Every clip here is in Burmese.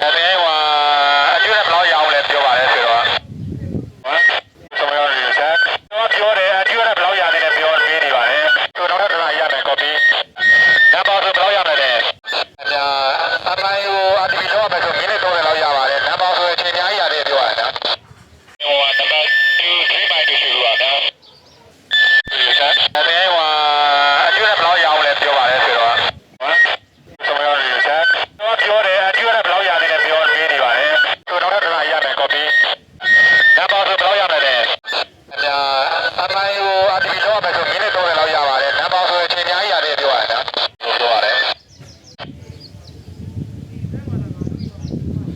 ဒါပေမဲ့ဟိုအကျိုးလည်းဘယ်လောက်ရအောင်လဲပြောပါလဲဆိုတော့ ။ဒါပါဆိုဘယ်လောက်ရမလဲ။အများအပိုင်းကိုအတီတော့ပဲဆိုမိနစ်30လောက်ရပါတယ်။ဒါပါဆိုအချိန်များကြီးရတယ်ပြောရတာ။ဟိုကနံပါတ်2 3 by 2ရှိလို့ရတာ။ဒါပဲဟို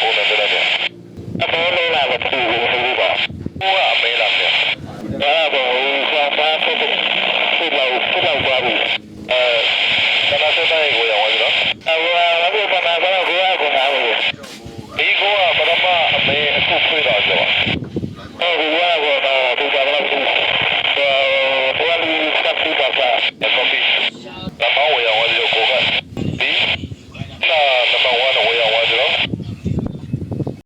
ပုံတ